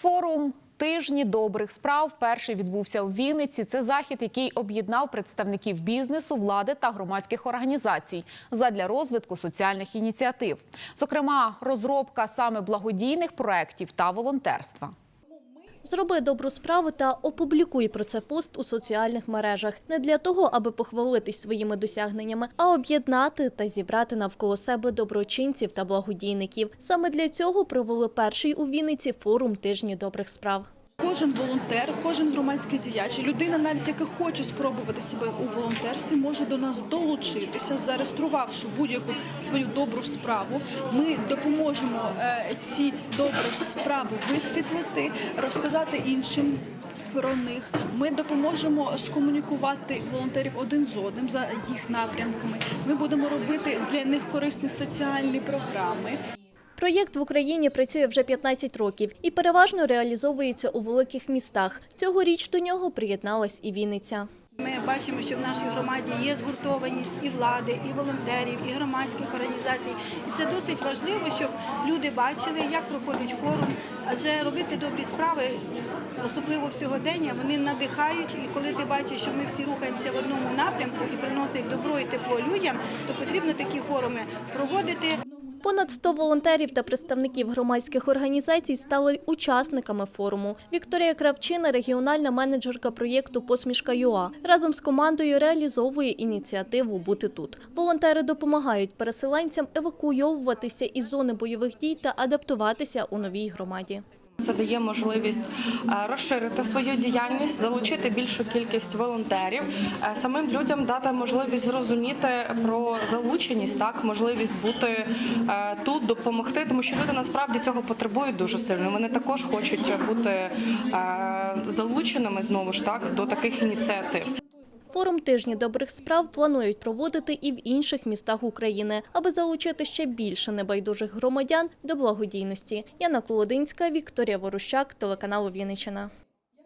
Форум тижні добрих справ перший відбувся у Вінниці. Це захід, який об'єднав представників бізнесу, влади та громадських організацій задля розвитку соціальних ініціатив, зокрема, розробка саме благодійних проєктів та волонтерства. Зроби добру справу та опублікуй про це пост у соціальних мережах не для того, аби похвалитись своїми досягненнями, а об'єднати та зібрати навколо себе доброчинців та благодійників. Саме для цього провели перший у Вінниці форум тижні добрих справ. Кожен волонтер, кожен громадський діяч, людина, навіть яка хоче спробувати себе у волонтерстві, може до нас долучитися, зареєструвавши будь-яку свою добру справу. Ми допоможемо е, ці добрі справи висвітлити, розказати іншим. Про них ми допоможемо скомунікувати волонтерів один з одним за їх напрямками. Ми будемо робити для них корисні соціальні програми. Проєкт в Україні працює вже 15 років і переважно реалізовується у великих містах. Цьогоріч до нього приєдналась і Вінниця. Ми бачимо, що в нашій громаді є згуртованість і влади, і волонтерів, і громадських організацій. І це досить важливо, щоб люди бачили, як проходить форум. Адже робити добрі справи, особливо в сьогодення, вони надихають. І коли ти бачиш, що ми всі рухаємося в одному напрямку і приносить добро і тепло людям, то потрібно такі форуми проводити. Понад 100 волонтерів та представників громадських організацій стали учасниками форуму. Вікторія Кравчина, регіональна менеджерка проєкту Посмішка ЮА, разом з командою реалізовує ініціативу Бути тут. Волонтери допомагають переселенцям евакуйовуватися із зони бойових дій та адаптуватися у новій громаді. Це дає можливість е, розширити свою діяльність, залучити більшу кількість волонтерів, е, самим людям дати можливість зрозуміти про залученість, так можливість бути е, тут, допомогти, тому що люди насправді цього потребують дуже сильно. Вони також хочуть бути залученими знову ж так до таких ініціатив. Форум тижні добрих справ планують проводити і в інших містах України, аби залучити ще більше небайдужих громадян до благодійності. Яна Колодинська, Вікторія Ворущак, телеканал Вінниччина.